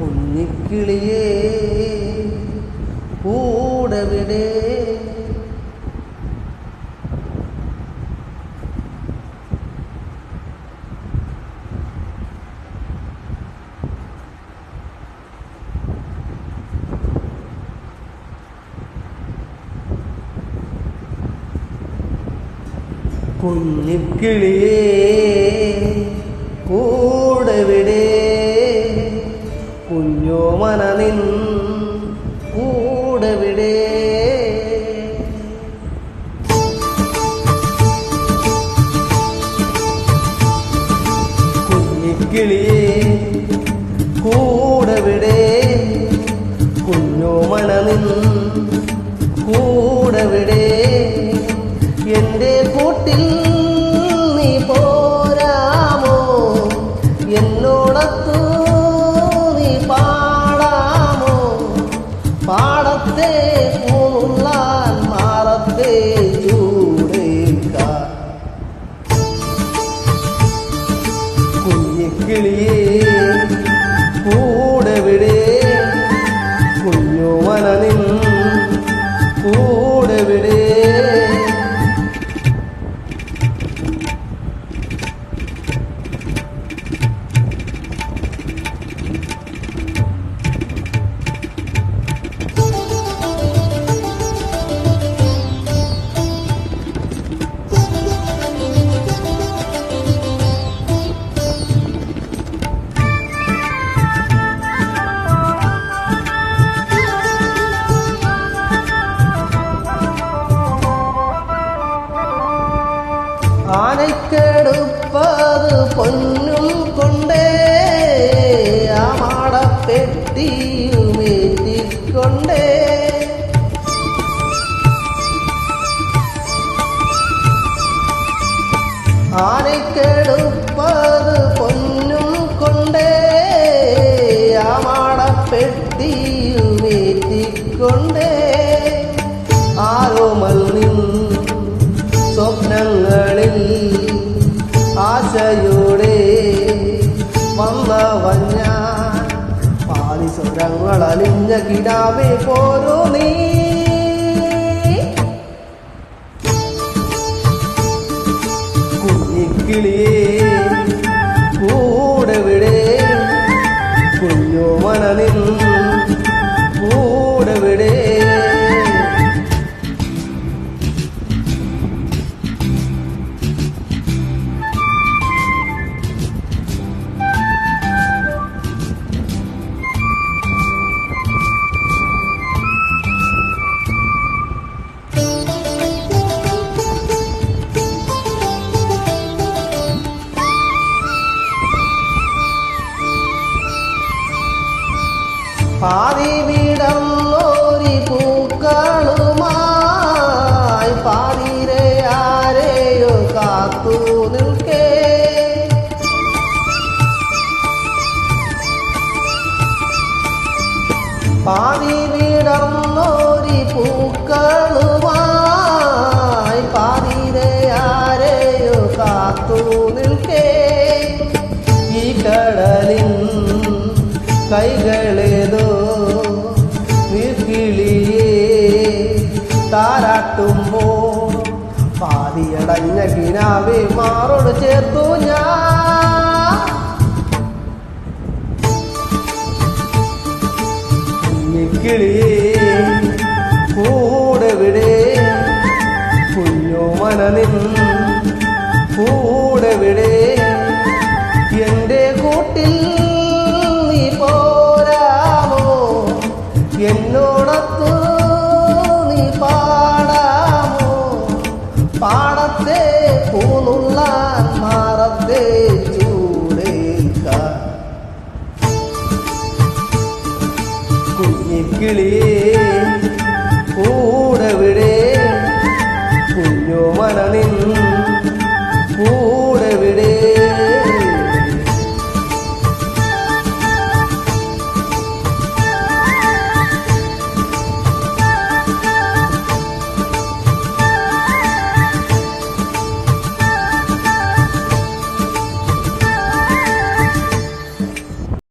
കുഞ്ഞിക്കിളിയേ കൂടവിടെ? കുഞ്ഞിക്കിളിയേ കൂടവിടെ? കുഞ്ഞിക്കിളിയേ കൂടവിടെ ആനയ്ക്കെടുപ്പത് പൊന്നും കൊണ്ടേ. ആ മാടപ്പെട്ടിയുമേറ്റിക്കൊണ്ടേ ആനയ്ക്കെടുപ്പത് പൊന്നും കൊണ്ടേ. ആ മാടപ്പെട്ടിയുമേറ്റിക്കൊണ്ടേ ആരോമൽ നിൻ പാലിസ്വരങ്ങൾ അലിഞ്ഞ കിടാവേ പോരോ നീ. കുഞ്ഞിക്കിളിയേ കൂടെ വിടേ. കുഞ്ഞു മനനിൻ పారివిడల్లోరి കൈകളേതോ നീർക്കിളിയേ താരാട്ടുമ്പോൾ പാതിയടഞ്ഞ കിനാവെ മാറോട് ചേർത്തു ഞാൻ. കുഞ്ഞിക്കിളിയേ കൂടെവിടെ? കുഞ്ഞു മനനിൻ കൂടെവിടെ? എന്റെ കൂട്ടിൽ പാടത്തെ പൂനുള്ള മാറത്തെ ചൂടേൽക്ക കുഞ്ഞിക്കിളിയേ പൂ